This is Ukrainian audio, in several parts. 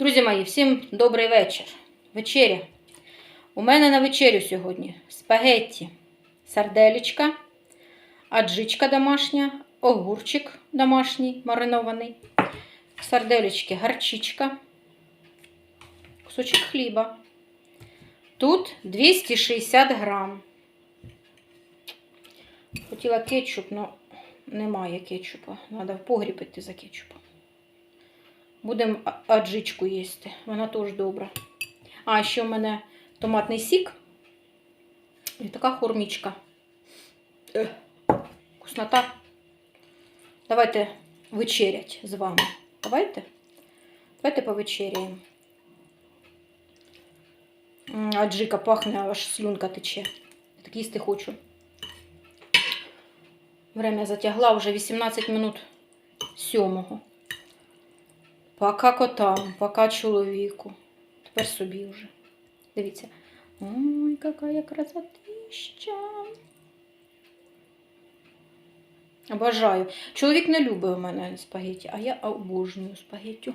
Друзі мої, всім добрий вечір. Вечеря. У мене на вечерю сьогодні спагетті, сарделечка, аджичка домашня, огурчик домашній маринований, сарделечки, гарчичка, кусочок хліба. Тут 260 грам. Хотіла кетчуп, але немає кетчупа. Треба в погріб іти за кетчупом. Будемо аджичку їсти. Вона теж добра. А, ще в мене томатний сік і така хурмічка. Вкуснота. Давайте вечерять з вами. Давайте. Давайте повечеряємо. Аджика пахне, аж слюнка тече. Так їсти хочу. Время затягла вже 18 минут сьомого. Пока котам, пока чоловіку. Тепер собі вже. Дивіться. Ой, яка красотища. Обожаю. Чоловік не любить у мене спагетті, а я обожнюю спагеттю.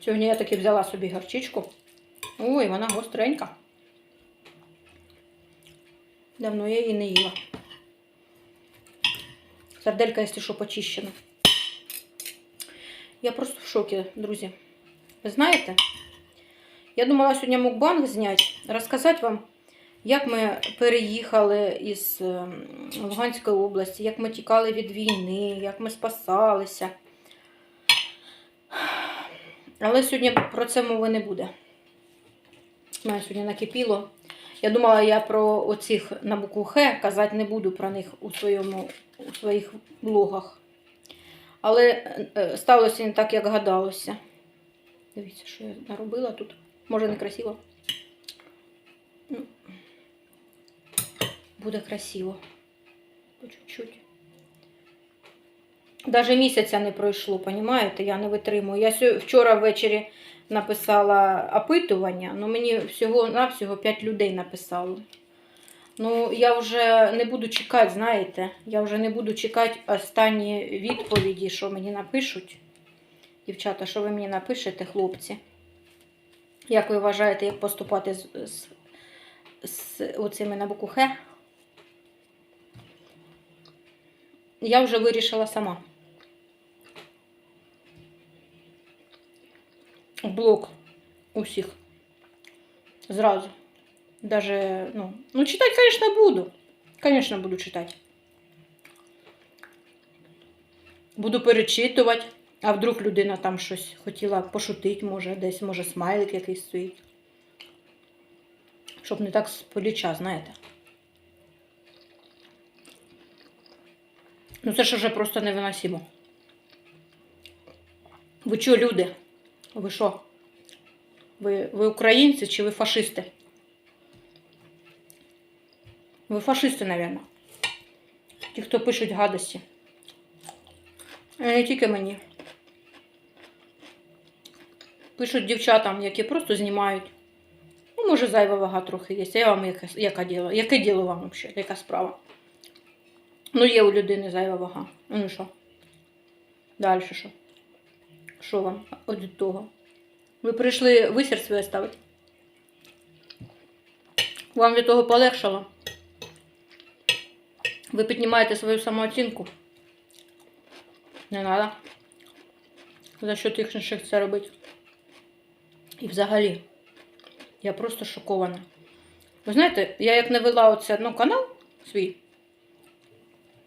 Сьогодні я таки взяла собі гарчичку. Ой, вона гостренька. Давно я її не їла. Сарделька, якщо що, почищена. Я просто в шокі, друзі. Ви знаєте, я думала сьогодні мукбанг зняти, розказати вам, як ми переїхали із ем, Луганської області, як ми тікали від війни, як ми спасалися. Але сьогодні про це мови не буде. У мене сьогодні накипіло. Я думала, я про оцих на букву Х казати не буду про них у, своєму, у своїх блогах. Але е, сталося не так, як гадалося. Дивіться, що я наробила тут. Може, не красиво. Ну, Буде красиво. По чуть-чуть. Даже місяця не пройшло, понімаєте? Я не витримую. Я вчора ввечері написала опитування, ну мені всього-навсього 5 людей написало. Ну, я вже не буду чекати, знаєте, я вже не буду чекати останні відповіді, що мені напишуть. Дівчата, що ви мені напишете, хлопці? Як ви вважаєте, як поступати з, з, з оцими на букву Х? Я вже вирішила сама. Блок усіх. Зразу. Даже, ну, ну, читать, конечно, буду. Конечно, буду читать. Буду перечитувати, а вдруг людина там щось хотіла пошутити, може, десь, може, смайлик якийсь стоїть. Щоб не так з поліча, знаєте. Ну, це ж вже просто невиносимо. Ви що, люди? Ви що? Ви, ви українці чи ви фашисти? Ви фашисти, мабуть. Ті, хто пишуть гадості. А не тільки мені. Пишуть дівчатам, які просто знімають. Ну, може, зайва вага трохи є. А я вам яке, яке діло? Яке діло вам взагалі? Яка справа? Ну, є у людини зайва вага. Ну що? Далі що? Що вам від того? Ви прийшли висір своє ставити? Вам від того полегшало? Ви піднімаєте свою самооцінку? Не треба. За що тих інших це робити? І взагалі, я просто шокована. Ви знаєте, я як не вела оце ну, канал свій,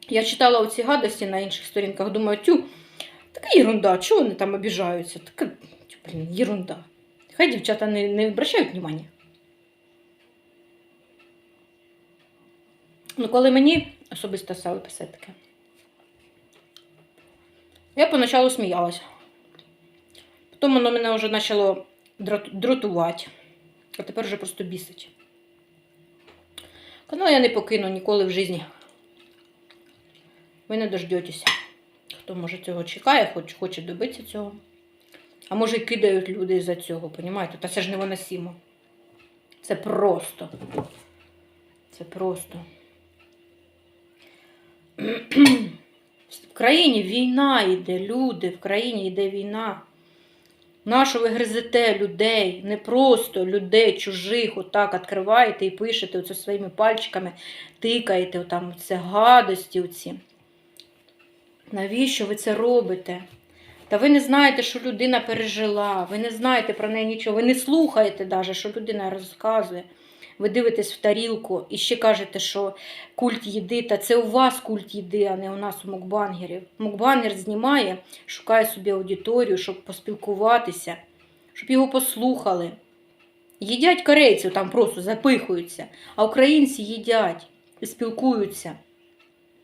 я читала оці гадості на інших сторінках, думаю, тю, така ерунда, чого вони там обіжаються? Така, тю, блін, ерунда. Хай дівчата не, не обращають внимання. Ну, коли мені особисто стали писати таке, я поначалу сміялася. Потім воно мене вже почало дратувати. А тепер вже просто бісить. Канал я не покину ніколи в житті. Ви не дождетеся. Хто може цього чекає, хоч хоче добитися цього. А може кидають люди за цього, понімаєте? Та це ж не невиносимо. Це просто. Це просто. В країні війна йде, люди, в країні йде війна. Нащо ви гризете людей, не просто людей чужих, отак відкриваєте і пишете оце своїми пальчиками, тикаєте отам це гадості оці. Навіщо ви це робите? Та ви не знаєте, що людина пережила, ви не знаєте про неї нічого, ви не слухаєте навіть, що людина розказує. Ви дивитесь в тарілку і ще кажете, що культ їди, та це у вас культ їди, а не у нас у мукбангерів. Мукбангер знімає, шукає собі аудиторію, щоб поспілкуватися, щоб його послухали. Їдять корейців, там просто запихуються, а українці їдять і спілкуються.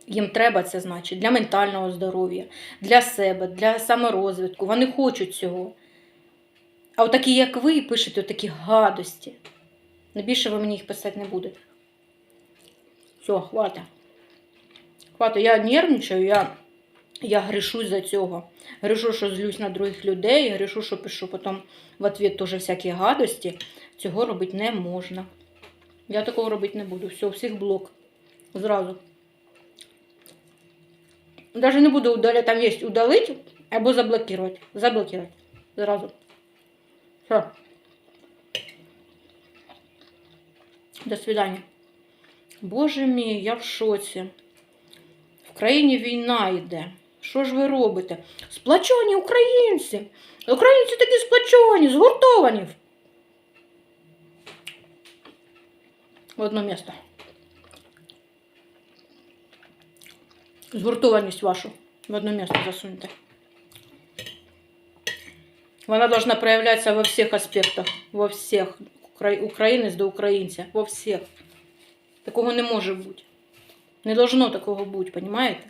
Їм треба це значить для ментального здоров'я, для себе, для саморозвитку. Вони хочуть цього. А отакі, як ви, пишете такі гадості. Ну, більше ви мені їх писати не будете. Все, хвата. Хвата, я нервничаю, я, я грішу за цього. Грішу, що злюсь на других людей, грішу, що пишу потім в ответ теж всякі гадості. Цього робити не можна. Я такого робити не буду. Все, всіх блок. Зразу. Даже не буду удалять, там есть удалить або заблокировать. Заблокировать. Сразу. Все. До свидания. Боже мій, я в шоці. В країні війна йде. Що ж ви робите? Сплачені українці. Українці такі сплачені, згуртовані. В одно місто. Згуртованість вашу в одно місце засуньте. Вона должна проявлятися во всіх аспектах, во всіх. Українець до українця, во всіх. Такого не може бути. Не должно такого бути, понимаєте?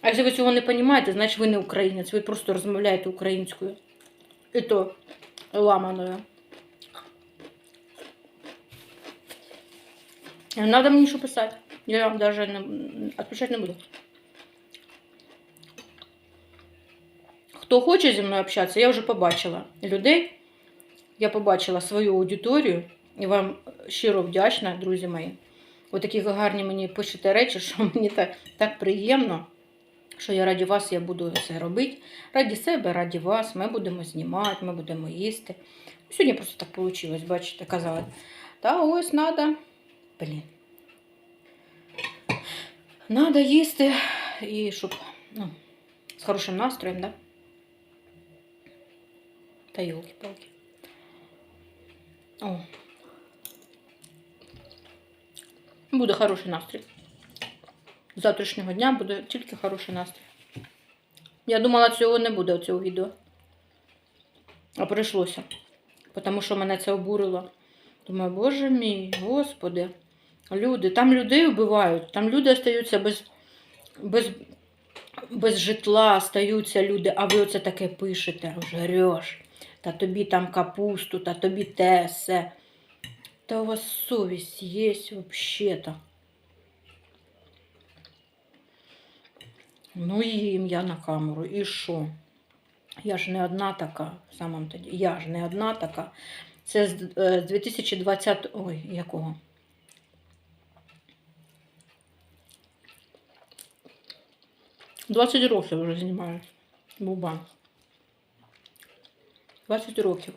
А якщо ви цього не розумієте, значить ви не українець, ви просто розмовляєте українською. І то ламаною. Не мені що писати. Я вам даже не, не буду. Хто хоче зі мною общатися, я вже побачила людей. Я побачила свою аудиторію і вам щиро вдячна, друзі мої. Ви такі гарні мені пишете речі, що мені так, так приємно, що я раді вас я буду це робити. Раді себе, раді вас. Ми будемо знімати, ми будемо їсти. Сьогодні просто так вийшло, бачите, казали. Та ось треба. Блін. Надо їсти і щоб ну, з хорошим настроєм, да? Та йолки-палки. О. Буде хороший настрій. З завтрашнього дня буде тільки хороший настрій. Я думала, цього не буде цього відео. А прийшлося. Тому що мене це обурило. Думаю, боже мій, господи. Люди, там людей вбивають, там люди остаються без, без, без житла, остаються люди, а ви оце таке пишете, жреш. Та тобі там капусту, та тобі те все. Та у вас совість є взагалі-то. Ну, їм я на камеру. І що? Я ж не одна така, в самом тоді. Я ж не одна така. Це е, з 2020. Ой, якого? Двадцять років вже знімаю мукбанг. 20 років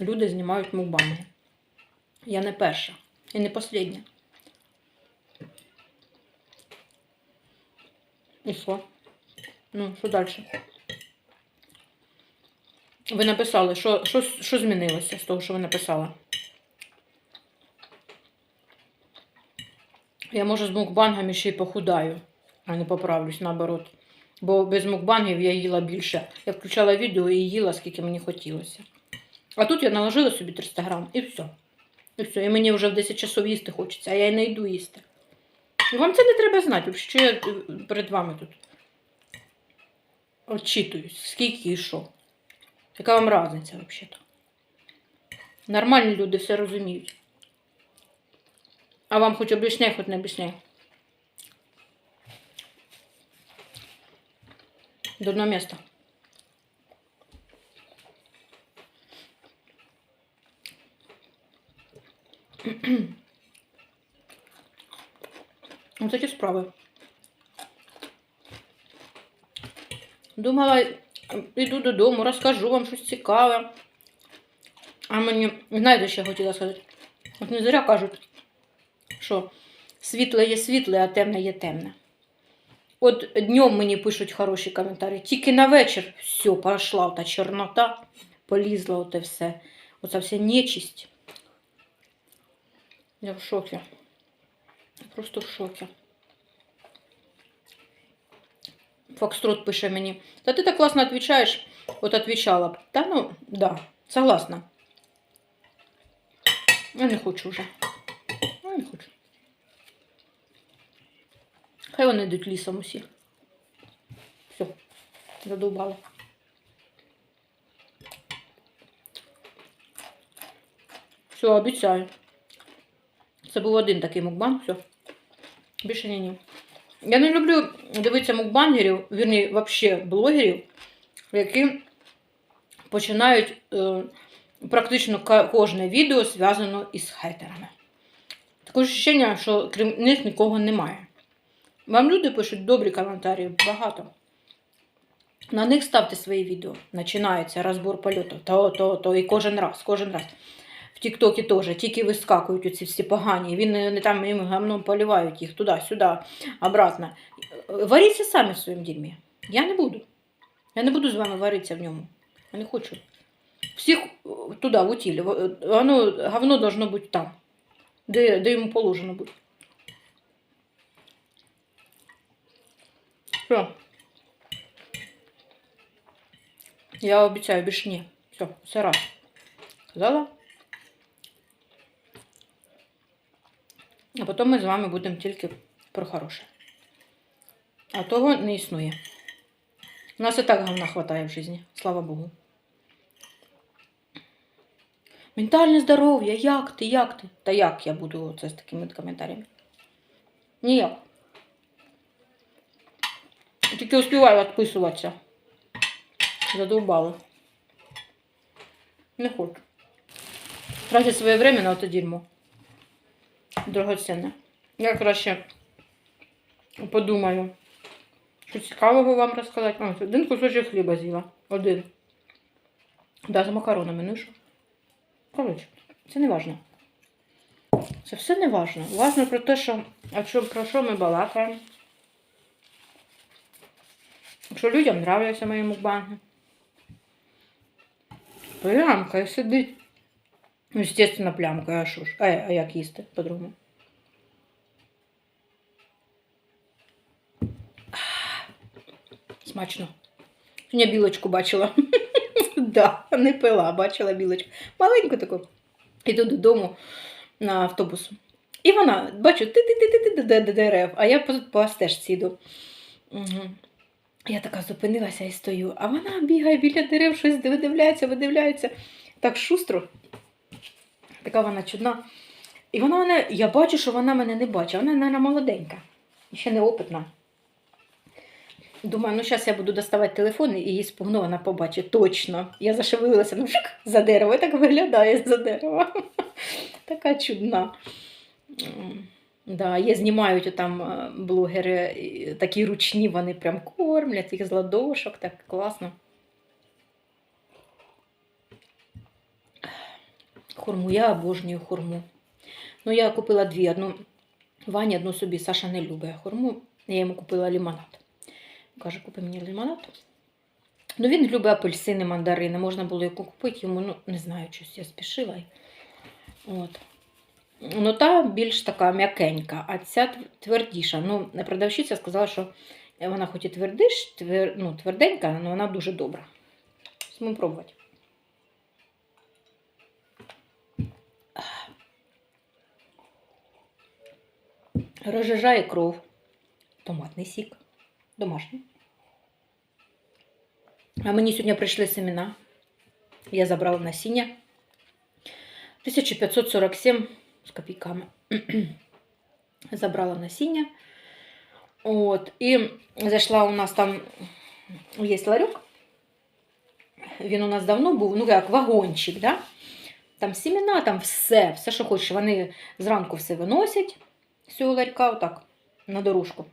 люди знімають мукбанги. Я не перша і не последня. І що? Ну, що далі? Ви написали, що, що, що змінилося з того, що ви написали? Я може з мукбангами ще й похудаю, а не поправлюсь наоборот. Бо без мукбангів я їла більше. Я включала відео і їла, скільки мені хотілося. А тут я наложила собі 300 грам і все. І все. І мені вже в 10 часов їсти хочеться, а я й не йду їсти. І вам це не треба знати, що я е, перед вами тут отчитуюсь, скільки і що. Яка вам різниця взагалі-то? Нормальні люди все розуміють. А вам хоч об'ясняй, хоч не об'ясняй. до одного места. Вот эти справи. Думала, піду додому, расскажу вам щось цікаве. А мені, знаєте, що я хотіла сказати. Вот не зря кажуть, что світле є світле, а темне є темне. От днем мені пишуть хороші коментарі, тільки на вечір все, пішла та чорнота, полізла оте все. Оця вся нечисть. Я в шокі. Просто в шокі. Фокстрот пише мені. Та ти так класно відповідаєш. От відповідала б. Та ну, да, согласна. Я не хочу вже. Я не хочу. Хай вони йдуть лісом усі. Все, задовбали. Все, обіцяю. Це був один такий мукбан, все. Більше ні, ні. Я не люблю дивитися мукбангерів, вірні, взагалі блогерів, які починають е, практично кожне відео зв'язано із хейтерами. Таке відчуття, що крім них нікого немає. Вам люди пишуть добрі коментарі, багато. На них ставте свої відео. Починається розбор польоту. То, то, то. І кожен раз, кожен раз. В Тіктокі теж, тільки вискакують оці всі погані. Він не там їм гамном поливають їх туди-сюди, обратно. Варіться самі в своєму дерьмі. Я не буду. Я не буду з вами варитися в ньому. Я не хочу. Всіх е, туди, в утіль. В- Воно, говно должно бути там, де, де йому положено бути. Все. Я обіцяю більше ні. Все, все раз. Сказала? А потім ми з вами будемо тільки про хороше. А того не існує. У нас і так говна хватає в житті, слава Богу. Ментальне здоров'я, як ти, як ти? Та як я буду це з такими коментарями? Ніяк. Тільки успіваю відписуватися. Задовбали. Не хочу. Тратить своє время на оте дерьмо. Дорогоцінне. Я краще подумаю, що цікавого вам розказати. А, один кусочок хліба з'їла. Один. Да, з макаронами, ну що? Коротше, це не важно. Це все не важно. Важно про те, що, а що, про що ми балакаємо. Якщо людям нравляться мої мукбанги. Плямкає сидить. Ну, естественно, плямкає, а що ж? А, а як їсти по-другому? Смачно. Я білочку бачила. Да, не пила, бачила білочку. Маленьку таку. Іду додому на автобус. І вона, бачу, ти ти ти ти ти до дерев, а я по стежці йду. Угу. Я така зупинилася і стою, а вона бігає біля дерев, щось видивляється, видивляється. Так шустро. Така вона чудна. І вона мене, я бачу, що вона мене не бачить. Вона, мабуть, молоденька. Ще неопитна. Думаю, ну зараз я буду доставати телефон і її спугну, вона побачить точно. Я зашевелилася, ну шик, за дерево, і так виглядає за дерево. Така чудна. Да, є знімають там е, блогери такі ручні, вони прям кормлять їх з ладошок, так класно. Хурму, я обожнюю хурму. Ну, я купила дві. Одну Вані, одну собі. Саша не любить хурму. Я йому купила лимонад. Каже, купи мені лимонад. Ну, він любить апельсини, мандарини. Можна було яку купити йому, ну, не знаю, щось я спішила. От. Ну, та більш така м'якенька, а ця твердіша. Ну, продавщиця сказала, що вона хоч і твердиш, твер, ну, тверденька, але вона дуже добра. Будемо пробувати. Розжижає кров. Томатний сік. Домашній. А мені сьогодні прийшли семена. Я забрала насіння. 1547 з копійками. Забрала насіння. От. І зайшла у нас там є ларьок. Він у нас давно був, ну як вагончик, да? Там сімена, там все, все, що хочеш. Вони зранку все виносять з цього ларька, отак, на дорожку.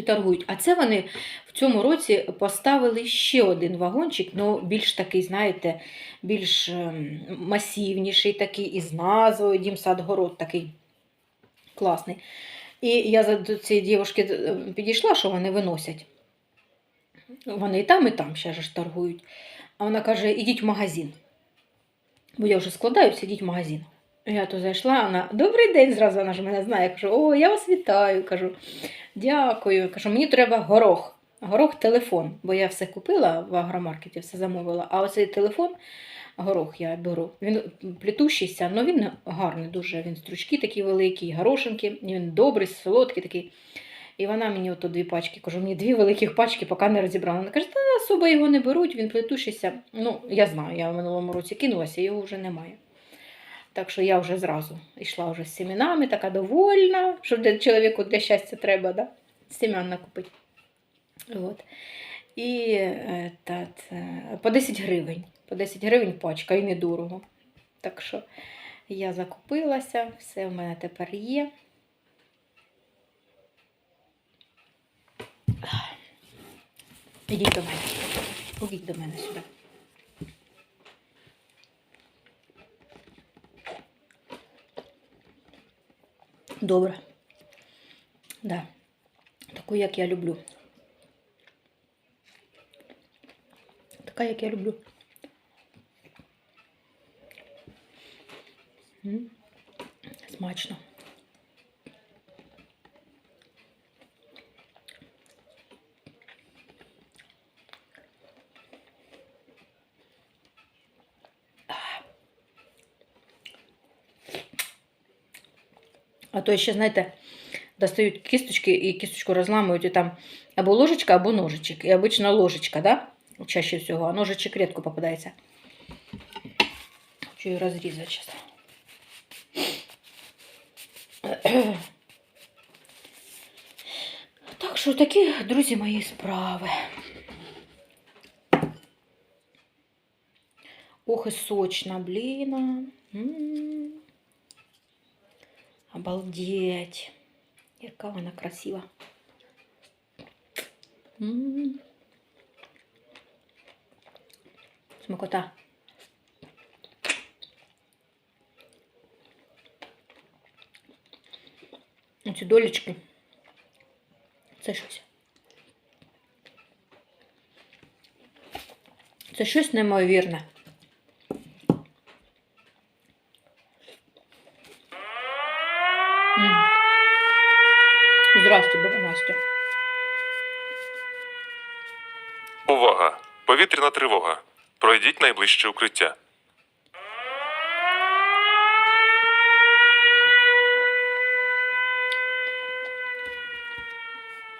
Торгують. А це вони в цьому році поставили ще один вагончик, ну більш такий, знаєте, більш ем, масивніший такий, із назвою Дім Садгород такий класний. І я до цієї дівчинки е, підійшла, що вони виносять. Вони і там, і там ще ж торгують. А вона каже: ідіть в магазин. Бо я вже складаюся, ідіть в магазин. Я то зайшла, вона добрий день, зразу вона ж мене знає. Я кажу, о, я вас вітаю. Кажу, дякую. Кажу, мені треба горох. Горох телефон, бо я все купила в агромаркеті, все замовила. А оцей телефон, горох я беру. Він плетущийся, але він гарний дуже. Він стручки такі великі, горошинки, він добрий, солодкий такий. І вона мені ото дві пачки, кажу, мені дві великих пачки, поки не розібрала. Вона каже, та особо його не беруть, він плетущийся. Ну, я знаю, я в минулому році кинулася, його вже немає. Так що я вже зразу йшла вже з семінами, така довольна, що для чоловіку для щастя треба, да? Семян накупити. От. І е, та, по 10 гривень. По 10 гривень пачка і недорого. Так що я закупилася, все в мене тепер є. Ідіть до мене. Ідіть до мене сюди. Добре. Да. Таку, як я люблю. Така, як я люблю. М, Смачно. А то ще, знаєте, достають кісточки і кісточку розламують, і там або ложечка, або ножичок. І обычно ложечка, да? Чаще всього, а ножичок редко попадається. Хочу її розрізати зараз. Так що такі, друзі, мої справи. Ох, і сочна, блін. М. Обалдеть. Яка вона красива. М. Смакота. Оці долічки. Це щось. Це щось неймовірне. М. Здрасте, баба Настя. Увага! Повітряна тривога. Пройдіть найближче укриття.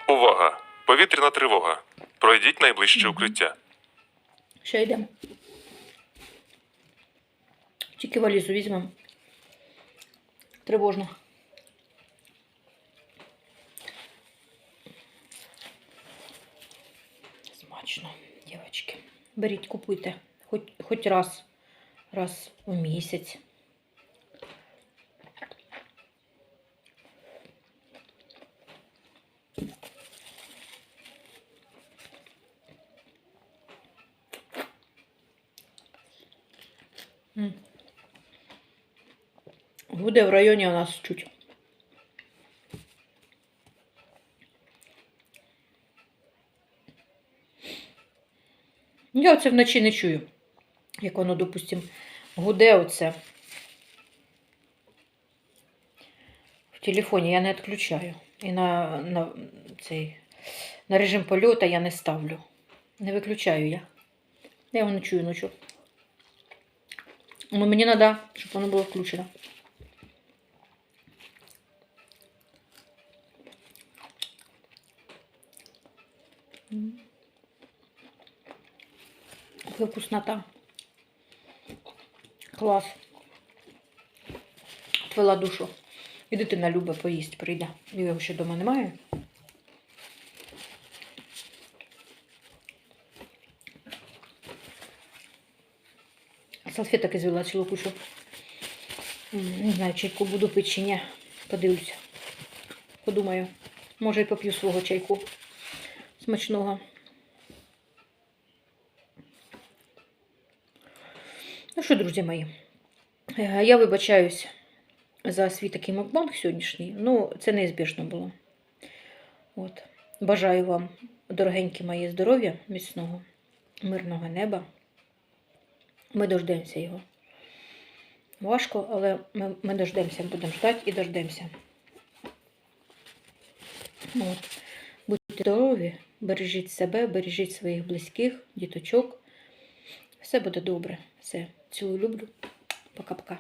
Увага! Повітряна тривога. Пройдіть найближче укриття. Ще йдемо. Тільки валізу візьмемо. Тривожно. Смачно, дівчатки. Беріть, купуйте. Хоч, хоч раз, раз у місяць. Буде в районі у нас чуть. Я оце вночі не чую. Як воно, допустим, гуде оце. В телефоні я не відключаю. І на, на, цей, на режим польоту я не ставлю. Не виключаю я. Я його не чую ночі. Ну, мені треба, щоб воно було включено. Какая вкуснота. Клас. Твела душу. І дитина любить поїсть, прийде. Його ще вдома немає. Салфеток извела цілу кучу. Не знаю, чайку буду пити чи ні. Подивлюся. Подумаю. Може, і поп'ю свого чайку. Смачного. Ну що, друзі мої, е, я вибачаюсь за свій такий мукбанг сьогоднішній. Ну, це неізбіжно було. От. Бажаю вам, дорогенькі мої, здоров'я, міцного, мирного неба. Ми дождемося його. Важко, але ми, ми дождемося, будемо ждати і дождемося. От. Будьте здорові, бережіть себе, бережіть своїх близьких, діточок. Все буде добре. Все. Цілую люблю. Пока-пока.